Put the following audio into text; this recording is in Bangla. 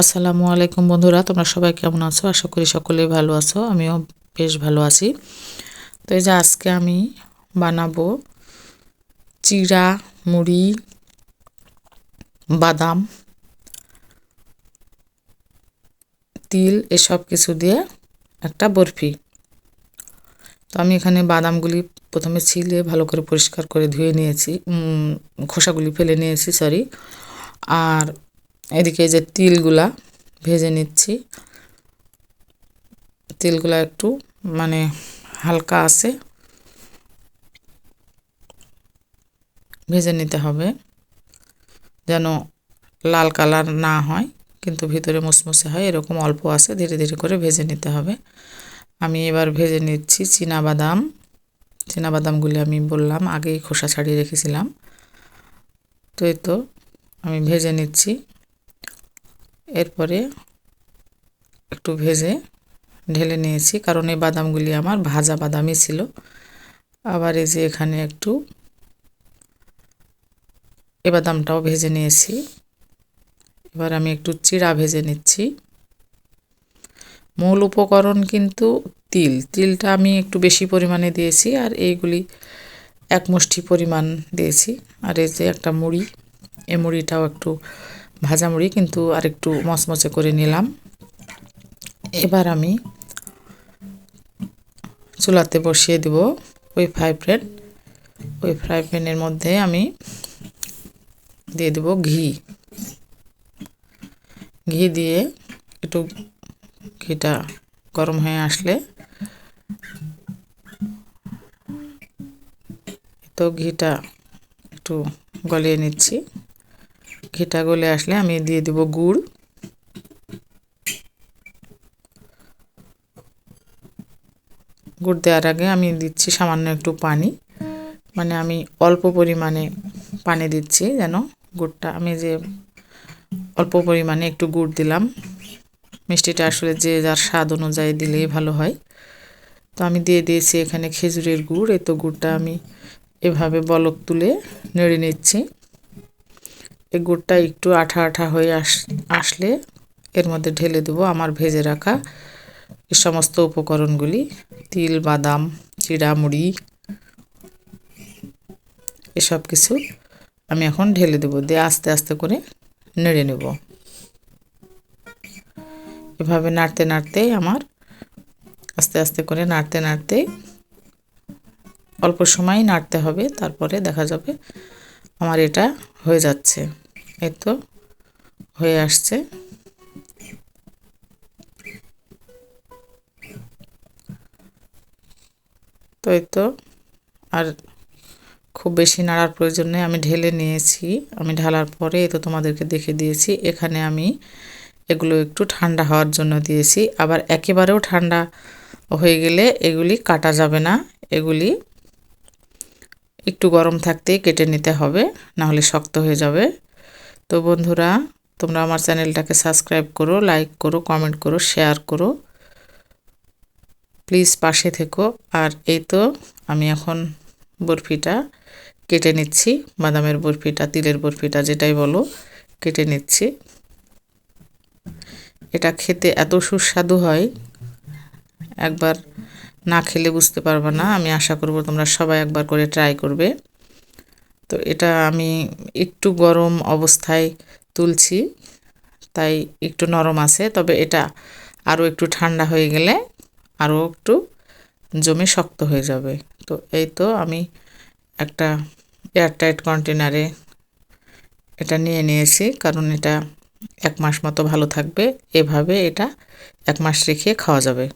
আসসালামু আলাইকুম বন্ধুরা, তোমরা সবাই কেমন আছো? আশা করি সকলেই ভালো আছো, আমিও বেশ ভালো আছি। তো এই যে আজকে আমি বানাবো চিড়া, মুড়ি, বাদাম, তিল, এসব কিছু দিয়ে একটা বরফি। তো আমি এখানে বাদামগুলি প্রথমে ছিলে, ভালো করে পরিষ্কার করে ধুয়ে নিয়েছি খোসাগুলি ফেলে নিয়েছি সরি আর এদিকে যে তিলগুলা ভেজে নিচ্ছি। তিলগুলা একটু মানে হালকা আছে। ভেজে নিতে হবে যেন লাল কালার না হয়, কিন্তু ভিতরে মুসমুসে হয়, এরকম অল্প আছে, ধীরে ধীরে করে ভেজে নিতে হবে। আমি এবার ভেজে নিচ্ছি বাদাম বাদামগুলি আমি বললাম, আগেই খোসা ছাড়িয়ে রেখেছিলাম। তো এই তো আমি ভেজে নিচ্ছি। এরপরে একটু ভেজে ঢেলে নিয়েছি, কারণ এই বাদামগুলি আমার ভাজা বাদামই ছিল। আবার এই যে এখানে একটু এ বাদামটাও ভেজে নিয়েছি। এবার আমি একটু চিড়া ভেজে নিচ্ছি। মূল উপকরণ কিন্তু তিল। তিলটা আমি একটু বেশি পরিমাণে দিয়েছি আর এইগুলি এক মুষ্টি পরিমাণ দিয়েছি। আর এই যে একটা মুড়ি, এ মুড়িটাও একটু ভাজা মুড়ি কিন্তু আর একটু মচমচে করে নিলাম। এবার আমি চুলাতে বসিয়ে দেব ওই ফ্রাই প্যান ওই ফ্রাই প্যানের মধ্যে আমি দিয়ে দেব ঘি। ঘি দিয়ে একটু ঘিটা গরম হয়ে আসলে তো ঘিটা একটু গলিয়ে নিচ্ছি। ঘিটা গলে আসলে আমি দিয়ে দিব গুড়। গুড় দেওয়ার আগে আমি দিচ্ছি সামান্য একটু পানি। মানে আমি অল্প পরিমাণে পানি দিচ্ছি যেন গুড়টা, আমি যে অল্প পরিমাণে একটু গুড় দিলাম, মিষ্টিটা আসলে যে যার স্বাদ অনুযায়ী দিলেই ভালো হয়। তো আমি দিয়ে দিয়েছি এখানে খেজুরের গুড়, এই তো গুড়টা আমি এভাবে বলক তুলে নেড়ে নিচ্ছি। এই গুড়টা একটু আঠা আঠা হয়ে আস, আসলে এর মধ্যে ঢেলে দেবো আমার ভেজে রাখা এই সমস্ত উপকরণগুলি। তিল, বাদাম চিড়া মুড়ি এসব কিছু আমি এখন ঢেলে দেবো দিয়ে আস্তে আস্তে করে নেড়ে নেব। এভাবে নাড়তে নাড়তেই আমার আস্তে আস্তে করে নাড়তে নাড়তে অল্প সময় নাড়তে হবে, তারপরে দেখা যাবে আমার এটা হয়ে যাচ্ছে। এই তো হয়ে আসছে। তো এই তো আর খুব বেশি নাড়ার প্রয়োজন নেই, আমি ঢেলে নিয়েছি। আমি ঢালার পরে তো তোমাদেরকে দেখে দিয়েছি, এখানে আমি এগুলো একটু ঠান্ডা হওয়ার জন্য দিয়েছি। আবার একেবারেও ঠান্ডা হয়ে গেলে এগুলি কাটা যাবে না, এগুলি একটু গরম থাকতেই কেটে নিতে হবে, নাহলে শক্ত হয়ে যাবে। তো বন্ধুরা, তোমরা আমার চ্যানেলটাকে সাবস্ক্রাইব করো, লাইক করো, কমেন্ট করো, শেয়ার করো। প্লিজ পাশে থেকো। আর এই তো আমি এখন বরফিটা কেটে নিচ্ছি, বাদামের বরফিটা, তিলের বরফিটা যেটাই বলো, কেটে নিচ্ছি। এটা খেতে এত সুস্বাদু হয়। একবার না খেলে বুঝতে পারবে না। আমি আশা করব তোমরা সবাই একবার করে ট্রাই করবে। তো এটা আমি একটু গরম অবস্থায় তুলছি, তাই একটু নরম আছে। তবে এটা আরও একটু ঠান্ডা হয়ে গেলে আরও একটু জমে শক্ত হয়ে যাবে। তো এই তো আমি একটা এয়ারটাইট কন্টেনারে এটা নিয়ে নিয়েছি, কারণ এটা এক মাস মতো ভালো থাকবে। এভাবে এটা এক মাস রেখে খাওয়া যাবে।